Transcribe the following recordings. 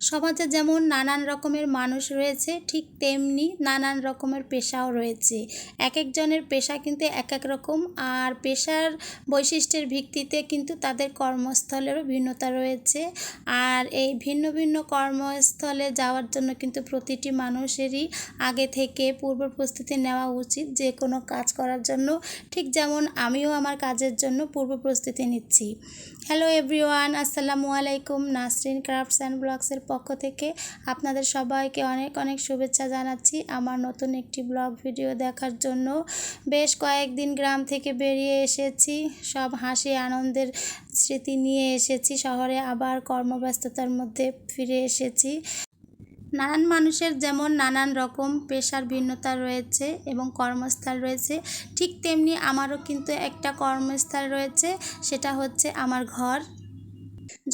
সমাজে যেমন নানান রকমের মানুষ রয়েছে, ঠিক তেমনি নানান রকমের পেশাও রয়েছে। এক একজনের পেশা কিন্তু এক এক রকম, আর পেশার বৈশিষ্ট্যের ভিত্তিতে কিন্তু তাদের কর্মস্থলেরও ভিন্নতা রয়েছে। আর এই ভিন্ন ভিন্ন কর্মস্থলে যাওয়ার জন্য কিন্তু প্রতিটি মানুষেরই আগে থেকে পূর্ব প্রস্তুতি নেওয়া উচিত, যে কোনো কাজ করার জন্য। ঠিক যেমন আমিও আমার কাজের জন্য পূর্ব প্রস্তুতি নিচ্ছি। হ্যালো এভরিওয়ান আসসালামু আলাইকুম। নাসরিন ক্রাফটস অ্যান্ড ব্লগসের পক্ষ থেকে আপনাদের সবাইকে অনেক অনেক শুভেচ্ছা জানাচ্ছি আমার নতুন একটি ব্লগ ভিডিও দেখার জন্য। বেশ কয়েকদিন গ্রাম থেকে বেরিয়ে এসেছি, সব হাসি আনন্দের স্মৃতি নিয়ে এসেছি, শহরে আবার কর্মব্যস্ততার মধ্যে ফিরে এসেছি। নানান মানুষের যেমন নানান রকম পেশার ভিন্নতা রয়েছে এবং কর্মস্থল রয়েছে, ঠিক তেমনি আমারও কিন্তু একটা কর্মস্থল রয়েছে, সেটা হচ্ছে আমার ঘর।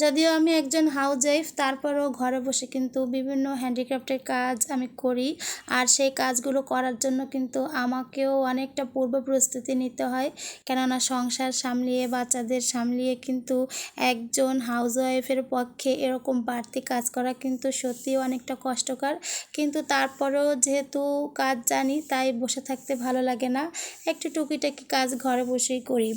যদিও আমি একজন হাউস ওয়াইফ তারপরেও ঘরে বসে কিন্তু বিভিন্ন হ্যান্ডিক্রাফটের কাজ আমি করি। আর সেই কাজগুলো করার জন্য কিন্তু আমাকেও অনেকটা পূর্ব প্রস্তুতি নিতে হয়। কেননা সংসার সামলিয়ে, বাচ্চাদের সামলিয়ে কিন্তু একজন হাউস ওয়াইফের পক্ষে এরকম বাড়তি কাজ করা কিন্তু সত্যিই অনেকটা কষ্টকর। কিন্তু তারপরেও যেহেতু কাজ জানি, তাই বসে থাকতে ভালো লাগে না। একটু টুকিটাকি কাজ ঘরে বসেই করি।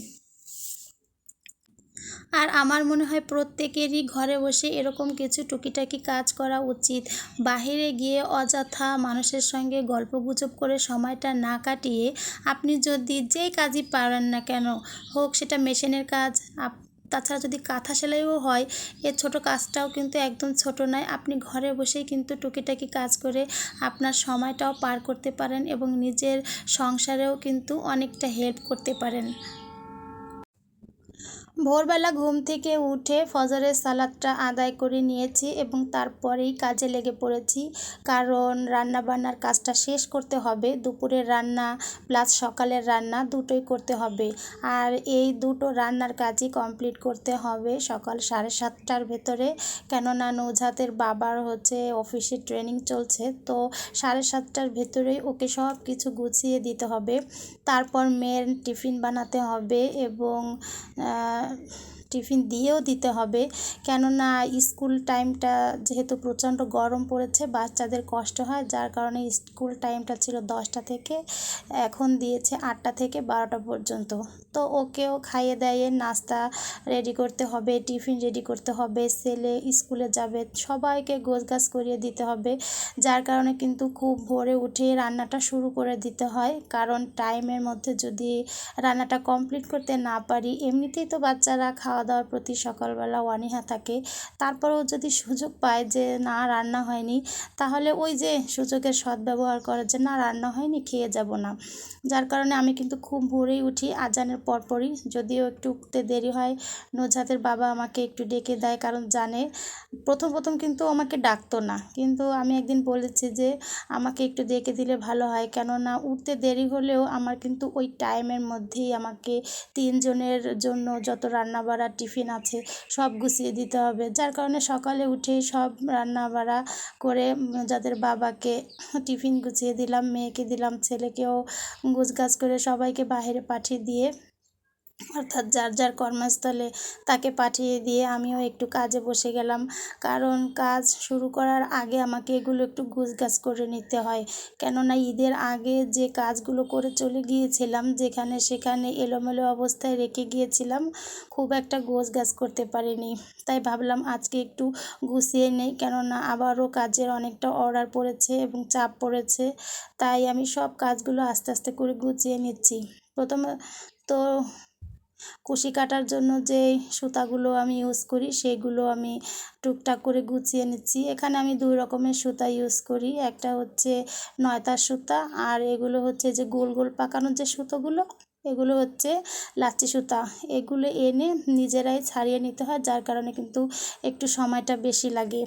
আর আমার মনে হয় প্রত্যেকেরই ঘরে বসে এরকম কিছু টুকিটাকি কাজ করা উচিত। বাহিরে গিয়ে অযথা মানুষের সঙ্গে গল্প গুজব করে সময়টা না কাটিয়ে আপনি যদি যেই কাজই পারেন না কেন, হোক সেটা মেশিনের কাজ, আপ, তাছাড়া যদি কাঁথা সেলাইও হয় এর ছোট কাজটাও কিন্তু একদম ছোট নয়। আপনি ঘরে বসেই কিন্তু টুকিটাকি কাজ করে আপনার সময়টাও পার করতে পারেন এবং নিজের সংসারেও কিন্তু অনেকটা হেল্প করতে পারেন। ভোরবেলা ঘুম থেকে উঠে ফজরের সালাদটা আদায় করে নিয়েছি এবং তারপরেই কাজে লেগে পড়েছি। কারণ রান্না বান্নার কাজটা শেষ করতে হবে। দুপুরের রান্না প্লাস সকালের রান্না দুটোই করতে হবে। আর এই দুটো রান্নার কাজই কমপ্লিট করতে হবে সকাল সাড়ে সাতটার ভেতরে। কেননা নৌঝাতের বাবার হচ্ছে অফিসে ট্রেনিং চলছে। তো সাড়ে সাতটার ভেতরেই ওকে সব কিছু গুছিয়ে দিতে হবে। তারপর মেয়ের টিফিন বানাতে হবে এবং um, টিফিন দিয়েও দিতে হবে। কেননা স্কুল টাইমটা যেহেতু প্রচণ্ড গরম পড়েছে, বাচ্চাদের কষ্ট হয়, যার কারণে স্কুল টাইমটা ছিল দশটা থেকে, এখন দিয়েছে আটটা থেকে বারোটা পর্যন্ত। তো ওকেও খাইয়ে দাইয়ে নাস্তা রেডি করতে হবে, টিফিন রেডি করতে হবে, ছেলে স্কুলে যাবে, সবাইকে গোছগাছ করিয়ে দিতে হবে, যার কারণে কিন্তু খুব ভোরে উঠে রান্নাটা শুরু করে দিতে হয়। কারণ টাইমের মধ্যে যদি রান্নাটা কমপ্লিট করতে না পারি, এমনিতেই তো বাচ্চারা খাওয়া দাওয়ার প্রতি সকালবেলা অনীহা থাকে। তারপরেও যদি সুযোগ পায় যে, না, রান্না হয়নি, তাহলে ওই যে সুযোগের সদ্ব্যবহার করে যে, না, রান্না হয়নি, খেয়ে যাব না। যার কারণে আমি কিন্তু খুব ভোরেই উঠি। আজানের পরপরই যদিও একটু উঠতে দেরি হয়, নজাতের বাবা আমাকে একটু ডেকে দেয় কারণ জানে, প্রথম প্রথম কিন্তু আমাকে ডাকতো না। কিন্তু আমি একদিন বলেছি যে, আমাকে একটু ডেকে দিলে ভালো হয়। কেননা উঠতে দেরি হলেও আমার কিন্তু ওই টাইমের মধ্যেই আমাকে তিনজনের জন্য যত রান্না বাড়া টিফিন আছে, সব গুছিয়ে দিতে হবে। যার কারণে সকালে উঠে সব রান্না বাড়া করে, যাদের বাবাকে টিফিন গুছিয়ে দিলাম, মেয়েকে দিলাম, ছেলেকেও গুছগাছ করে সবাইকে বাইরে পাঠিয়ে দিয়ে অর্থাৎ যার যার কর্মস্থলে তাকে পাঠিয়ে দিয়ে আমিও একটু কাজে বসে গেলাম। কারণ কাজ শুরু করার আগে আমাকে এগুলো একটু গুছগাছ করে নিতে হয়। কেননা ঈদের আগে যে কাজগুলো করে চলে গিয়েছিলাম, যেখানে সেখানে এলোমেলো অবস্থায় রেখে গিয়েছিলাম, খুব একটা গোছগাছ করতে পারিনি। তাই ভাবলাম আজকে একটু গুছিয়ে নেই, কেননা আবারও কাজের অনেকটা অর্ডার পড়েছে এবং চাপ পড়েছে। তাই আমি সব কাজগুলো আস্তে আস্তে করে গুছিয়ে নিচ্ছি। প্রথমে তো কুশি কাটার জন্য যে সুতাগুলো আমি ইউজ করি, সেগুলো আমি টুকটাক করে গুছিয়ে নিচ্ছি। এখানে আমি দুই রকমের সুতা ইউজ করি। একটা হচ্ছে নয়তার সুতা আর এগুলো হচ্ছে যে গোল গোল পাকানোর যে সুতোগুলো এগুলো হচ্ছে লাচ্ছি সুতা। এগুলো এনে নিজেরাই ছাড়িয়ে নিতে হয়, যার কারণে কিন্তু একটু সময়টা বেশি লাগে।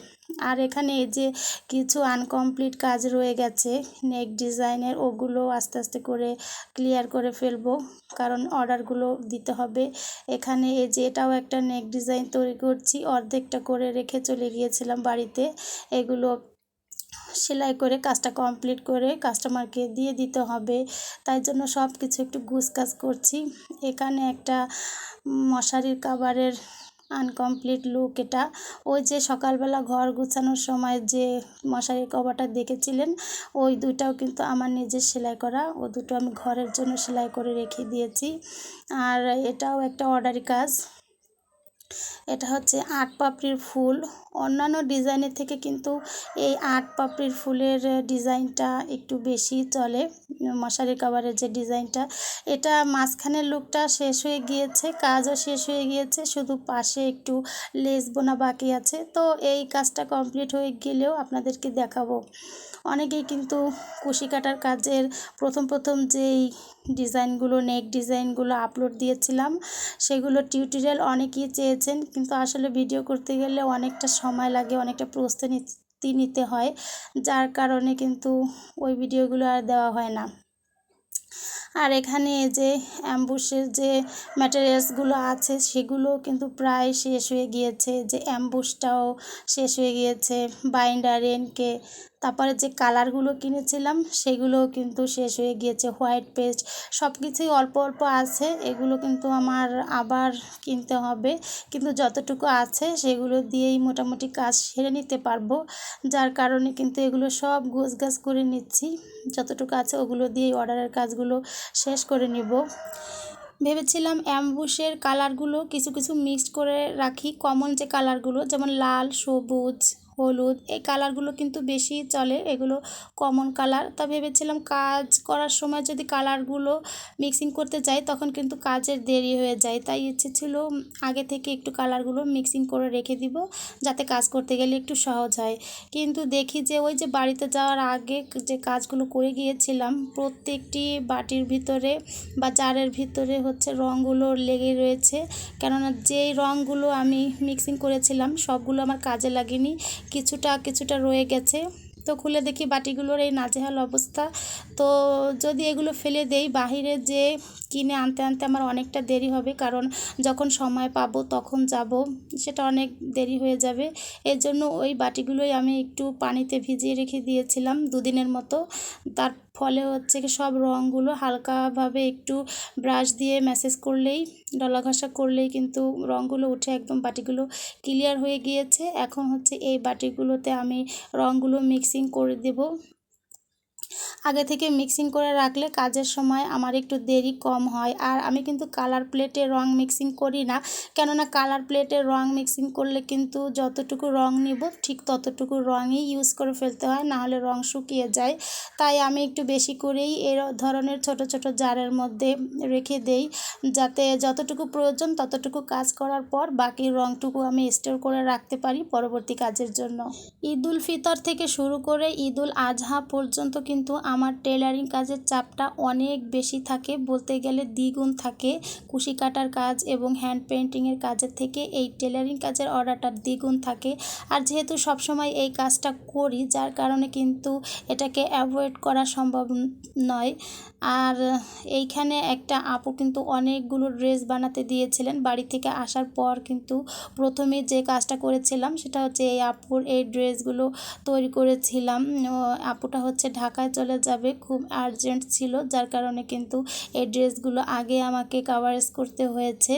আর এখানে এই যে কিছু আনকমপ্লিট কাজ রয়ে গেছে, নেক ডিজাইনের, ওগুলো আস্তে আস্তে করে ক্লিয়ার করে ফেলব, কারণ অর্ডারগুলো দিতে হবে। এখানে এই যে এটাও একটা নেক ডিজাইন তৈরি করছি, অর্ধেকটা করে রেখে চলে গিয়েছিলাম বাড়িতে। এগুলো সেলাই করে কাজটা কমপ্লিট করে কাস্টমারকে দিয়ে দিতে হবে। তাই জন্য সব কিছু একটু গুছগাছ করছি। এখানে একটা মশারির কাভারের আনকমপ্লিট লুক এটা। ওই যে সকালবেলা ঘর গুছানোর সময় যে মশারি কভারটা দেখেছিলেন, ওই দুটাও কিন্তু আমার নিজের সেলাই করা। ও দুটো আমি ঘরের জন্য সেলাই করে রেখে দিয়েছি। আর এটাও একটা অর্ডারি কাজ। এটা হচ্ছে আট পাপড়ির ফুল। অন্যান্য ডিজাইনের থেকে কিন্তু এই আট পাপড়ির ফুলের ডিজাইনটা একটু বেশি চলে। মশারি কাভারের যে ডিজাইনটা, এটা মাঝখানের লুকটা শেষ হয়ে গিয়েছে, কাজও শেষ হয়ে গিয়েছে, শুধু পাশে একটু লেস বোনা বাকি আছে। তো এই কাজটা কমপ্লিট হয়ে গেলেও আপনাদেরকে দেখাবো। অনেকেই কিন্তু কুশি কাটার কাজের প্রথম প্রথম যেই ডিজাইনগুলো, নেক ডিজাইনগুলো আপলোড দিয়েছিলাম, সেগুলো টিউটোরিয়াল অনেকেই চেয়েছেন, কিন্তু আসলে ভিডিও করতে গেলে অনেকটা সময় লাগে, অনেকটা প্রস্তুতি নিতে হয়, যার কারণে কিন্তু ওই ভিডিওগুলো আর দেওয়া হয় না। আর এখানে যে অ্যাম্বুসের যে ম্যাটেরিয়ালসগুলো আছে সেগুলো কিন্তু প্রায় শেষ হয়ে গিয়েছে। যে অ্যাম্বুসটাও শেষ হয়ে গিয়েছে, বাইন্ডার, এনকে তারপরে যে কালারগুলো কিনেছিলাম, সেগুলোও কিন্তু শেষ হয়ে গিয়েছে। হোয়াইট পেস্ট সব কিছুই অল্প অল্প আছে। এগুলো কিন্তু আমার আবার কিনতে হবে। কিন্তু যতটুকু আছে, সেগুলো দিয়েই মোটামুটি কাজ সেরে নিতে পারব। যার কারণে কিন্তু এগুলো সব গোছ গাছ করে নিচ্ছি। যতটুকু আছে, ওগুলো দিয়েই অর্ডারের কাজগুলো শেষ করে নিব। ভেবেছিলাম অ্যাম্বুসের কালারগুলো কিছু কিছু মিক্সড করে রাখি। কমন যে কালারগুলো, যেমন লাল, সবুজ হলুদ, এই কালারগুলো কিন্তু বেশি চলে, এগুলো কমন কালার তা ভেবেছিলাম কাজ করার সময় যদি কালারগুলো মিক্সিং করতে যাই, তখন কিন্তু কাজের দেরি হয়ে যায়। তাই ইচ্ছে ছিল আগে থেকে একটু কালারগুলো মিক্সিং করে রেখে দিব, যাতে কাজ করতে গেলে একটু সহজ হয়। কিন্তু দেখি যে ওই যে বাড়িতে যাওয়ার আগে যে কাজগুলো করে গিয়েছিলাম, প্রত্যেকটি বাটির ভিতরে বা জারের ভিতরে হচ্ছে রঙগুলো লেগে রয়েছে। কেননা যেই রঙগুলো আমি মিক্সিং করেছিলাম, সবগুলো আমার কাজে লাগেনি। কিছুটা কিছুটা রয়ে গেছে। তো খুলে দেখি বাটিগুলোর এই নাজেহাল অবস্থা। তো যদি এগুলো ফেলে দেই, বাহিরে যে কিনে আনতে আনতে আমার অনেকটা দেরি হবে। কারণ যখন সময় পাবো তখন যাব, সেটা অনেক দেরি হয়ে যাবে। এর জন্য ওই বাটিগুলোই আমি একটু পানিতে ভিজিয়ে রেখে দিয়েছিলাম দুদিনের মতো। তার ফলে হচ্ছে কি সব রঙগুলো হালকাভাবে একটু ব্রাশ দিয়ে ম্যাসেজ করলেই, ডলা ঘষা করলেই কিন্তু রঙগুলো উঠে একদম বাটিগুলো ক্লিয়ার হয়ে গিয়েছে। এখন হচ্ছে এই বাটিগুলোতে আমি রঙগুলো মিক্সিং করে দেব। আগে থেকে মিক্সিং করে রাখলে কাজের সময় আমার একটু দেরি কম হয়। আর আমি কিন্তু কালার প্লেটে রং মিক্সিং করি না। কেননা কালার প্লেটে রং মিক্সিং করলে কিন্তু যতটুকু রং নিব, ঠিক ততটুকু রঙই ইউজ করে ফেলতে হয়, নাহলে রং শুকিয়ে যায়। তাই আমি একটু বেশি করেই এর ধরনের ছোট ছোট জারের মধ্যে রেখে দেই, যাতে যতটুকু প্রয়োজন ততটুকু কাজ করার পর বাকি রংটুকু আমি স্টোর করে রাখতে পারি পরবর্তী কাজের জন্য। ঈদ উল ফিতর থেকে শুরু করে ঈদ উল আজহা পর্যন্ত কিন্তু আমার টেলারিং কাজের চাপটা অনেক বেশি থাকে। বলতে গেলে দ্বিগুণ থাকে। কুশি কাটার কাজ এবং হ্যান্ড পেন্টিংয়ের কাজের থেকে এই টেলারিং কাজের অর্ডারটা দ্বিগুণ থাকে। আর যেহেতু সবসময় এই কাজটা করি, যার কারণে কিন্তু এটাকে অ্যাভয়েড করা সম্ভব নয়। আর এইখানে একটা আপু কিন্তু অনেকগুলো ড্রেস বানাতে দিয়েছিলেন। বাড়ি থেকে আসার পর কিন্তু প্রথমে যে কাজটা করেছিলাম, সেটা হচ্ছে এই আপুর এই ড্রেসগুলো তৈরি করেছিলাম। আপুটা হচ্ছে ঢাকায় চলে যাবে খুব আর্জেন্ট ছিল, যার কারণে কিন্তু এই ড্রেসগুলো আগে আমাকে কাভারেজ করতে হয়েছে।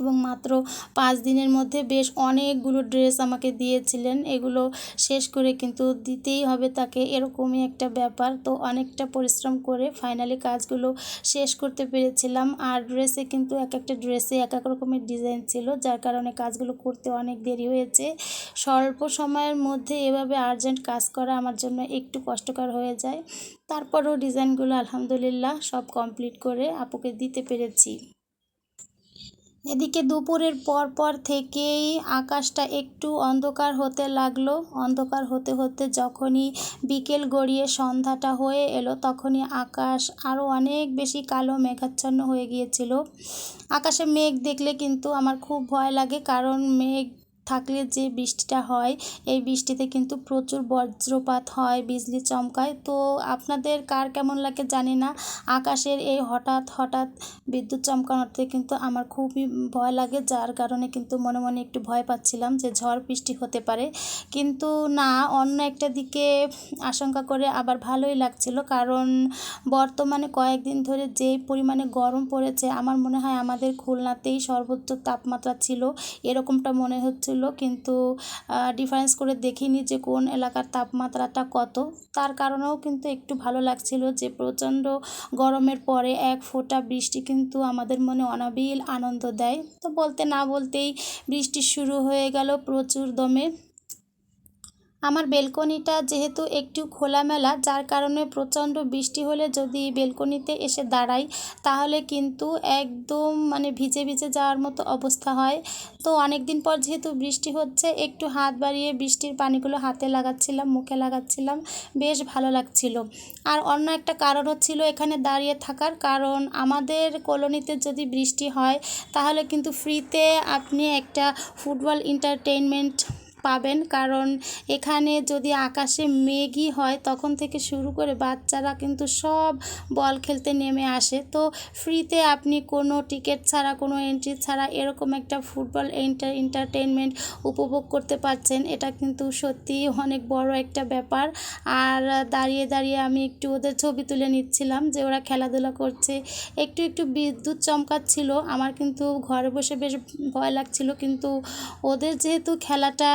এবং মাত্র পাঁচ দিনের মধ্যে বেশ অনেকগুলো ড্রেস আমাকে দিয়েছিলেন। এগুলো শেষ করে কিন্তু দিতেই হবে তাকে, এরকমই একটা ব্যাপার। তো অনেকটা পরিশ্রম করে ফাইনালি কাজগুলো শেষ করতে পেরেছিলাম। আর ড্রেসে কিন্তু এক একটা ড্রেসে এক এক রকমের ডিজাইন ছিল, যার কারণে কাজগুলো করতে অনেক দেরি হয়েছে। স্বল্প সময়ের মধ্যে এভাবে আর্জেন্ট কাজ করা আমার জন্য একটু কষ্টকর হয়ে যায়। তারপরও ডিজাইনগুলো আলহামদুলিল্লাহ সব কমপ্লিট করে আপুকে দিতে পেরেছি। এদিকে দুপুরের পর পর থেকেই আকাশটা একটু অন্ধকার হতে লাগল। অন্ধকার হতে হতে যখনই বিকেল গড়িয়ে সন্ধ্যাটা হয়ে এলো, তখনই আকাশ আরও অনেক বেশি কালো মেঘাচ্ছন্ন হয়ে গিয়েছিল। আকাশে মেঘ দেখলে কিন্তু আমার খুব ভয় লাগে, কারণ মেঘ থাকলে যে বৃষ্টিটা হয়, এই বৃষ্টিতে কিন্তু প্রচুর বজ্রপাত হয়, বিজলি চমকায়। তো আপনাদের কার কেমন লাগে জানি না। আকাশের এই হঠাৎ হঠাৎ বিদ্যুৎ চমকানোতে কিন্তু আমার খুবই ভয় লাগে, যার কারণে কিন্তু মনে মনে একটু ভয় পাচ্ছিলাম যে ঝড় বৃষ্টি হতে পারে। কিন্তু না, অন্য একটা দিকে আশঙ্কা করে আবার ভালোই লাগছিল, কারণ বর্তমানে কয়েকদিন ধরে যে পরিমাণে গরম পড়েছে, আমার মনে হয় আমাদের খুলনাতেই সর্বোচ্চ তাপমাত্রা ছিল। এরকমটা মনে হচ্ছিল কিন্তু ডিফারেন্স করে দেখিনি যে কোন এলাকার তাপমাত্রাটা কত। তার কারণেও কিন্তু একটু ভালো লাগছিল যে প্রচণ্ড গরমের পরে এক ফোঁটা বৃষ্টি কিন্তু আমাদের মনে অনাবিল আনন্দ দেয়। তো বলতে না বলতেই বৃষ্টি শুরু হয়ে গেল প্রচুর দমে। আমার বেলকনিটা যেহেতু একটু খোলামেলা, যার কারণে প্রচণ্ড বৃষ্টি হলে যদি বেলকনিতে এসে দাঁড়াই, তাহলে কিন্তু একদম মানে ভিজে ভিজে যাওয়ার মতো অবস্থা হয়। তো অনেক দিন পর যেহেতু বৃষ্টি হচ্ছে, একটু হাত বাড়িয়ে বৃষ্টির পানিগুলো হাতে লাগাচ্ছিলাম, মুখে লাগাচ্ছিলাম, বেশ ভালো লাগছিল। আর অন্য একটা কারণও ছিল এখানে দাঁড়িয়ে থাকার কারণ, আমাদের কলোনিতে যদি বৃষ্টি হয়, তাহলে কিন্তু ফ্রিতে আপনি একটা ফুটবল এন্টারটেইনমেন্ট পাবেন। কারণ এখানে যদি আকাশে মেঘই হয়, তখন থেকে শুরু করে বাচ্চারা কিন্তু সব বল খেলতে নেমে আসে। তো ফ্রিতে আপনি কোনো টিকিট ছাড়া, কোনো এন্ট্রি ছাড়া এরকম একটা ফুটবল এন্টার এন্টারটেনমেন্ট উপভোগ করতে পারছেন, এটা কিন্তু সত্যিই অনেক বড় একটা ব্যাপার। আর দাঁড়িয়ে দাঁড়িয়ে আমি একটু ওদের ছবি তুলে নিচ্ছিলাম যে ওরা খেলাধুলা করছে। একটু একটু বিদ্যুৎ চমকাচ্ছিল, আমার কিন্তু ঘরে বসে বেশ ভয় লাগছিল, কিন্তু ওদের যেহেতু খেলাটা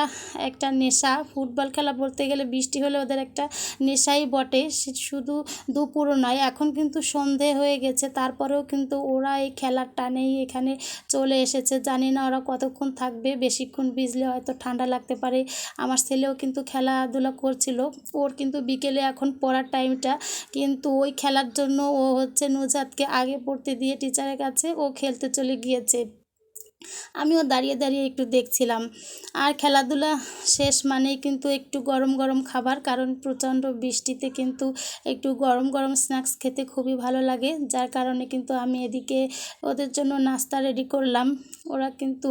একটা নেশা। ফুটবল খেলা বলতে গেলে বৃষ্টি হলে ওদের একটা নেশাই বটে। শুধু দুপুরও নয়, এখন কিন্তু সন্ধে হয়ে গেছে। তারপরেও কিন্তু ওরা এই খেলার টানেই এখানে চলে এসেছে। জানি না ওরা কতক্ষণ থাকবে, বেশিক্ষণ ভিজলে হয়তো ঠান্ডা লাগতে পারে। আমার ছেলেও কিন্তু খেলাধুলা করছিল। ওর কিন্তু বিকেলে এখন পড়ার টাইমটা। কিন্তু ওই খেলার জন্য ও হচ্ছে নুজাতকে আগে পড়তে দিয়ে টিচারের কাছে ও খেলতে চলে গিয়েছে। আমিও দাঁড়িয়ে দাঁড়িয়ে একটু দেখছিলাম। আর খেলাধুলা শেষ মানেই কিন্তু একটু গরম গরম খাবার, কারণ প্রচণ্ড বৃষ্টিতে কিন্তু একটু গরম গরম স্ন্যাক্স খেতে খুবই ভালো লাগে। যার কারণে কিন্তু আমি এদিকে ওদের জন্য নাস্তা রেডি করলাম। ওরা কিন্তু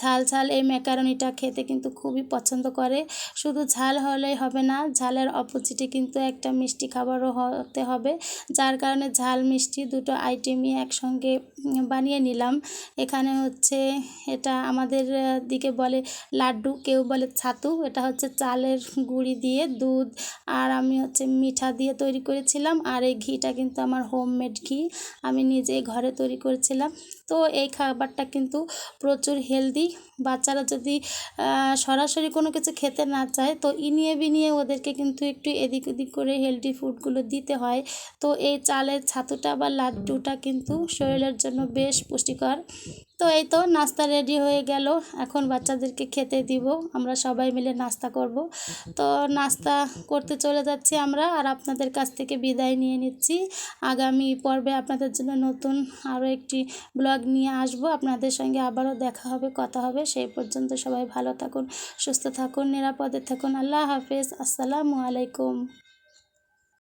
ঝাল ঝাল এই ম্যাকারনিটা খেতে কিন্তু খুবই পছন্দ করে। শুধু ঝাল হলেই হবে না, ঝালের অপোজিটে কিন্তু একটা মিষ্টি খাবারও হতে হবে। যার কারণে ঝাল মিষ্টি দুটো আইটেমই একসঙ্গে বানিয়ে নিলাম। এখানে হচ্ছে এটা আমাদের দিকে বলে লাড্ডু, কেউ বলে ছাতু। এটা হচ্ছে চালের গুঁড়ি দিয়ে দুধ আর আমি হচ্ছে মিঠা দিয়ে তৈরি করেছিলাম। আর এই ঘিটা কিন্তু আমার হোমমেড ঘি, আমি নিজেই ঘরে তৈরি করেছিলাম। তো এই খাবারটা কিন্তু প্রচুর হেলদি। বাচ্চারা যদি সরাসরি কোনো কিছু খেতে না চায়, তো ইনিয়ে বিনিয়ে ওদেরকে কিন্তু একটু এদিক ওদিক করে হেলদি ফুডগুলো দিতে হয়। তো এই চালের ছাতুটা বা লাড্ডুটা কিন্তু শরীরের জন্য বেশ পুষ্টিকর। তো এই তো নাস্তা রেডি হয়ে গেল। এখন বাচ্চাদেরকে খেতে দিব। আমরা সবাই মিলে নাস্তা করব। তো নাস্তা করতে চলে যাচ্ছি আমরা আর আপনাদের কাছ থেকে বিদায় নিয়ে নিচ্ছি। আগামী পর্বে আপনাদের জন্য নতুন আরও একটি ব্লগ নিয়ে আসব। আপনাদের সঙ্গে আবারও দেখা হবে, কথা হবে। সেই পর্যন্ত সবাই ভালো থাকুন, সুস্থ থাকুন, নিরাপদে থাকুন। আল্লাহ হাফেজ। আসসালামু আলাইকুম।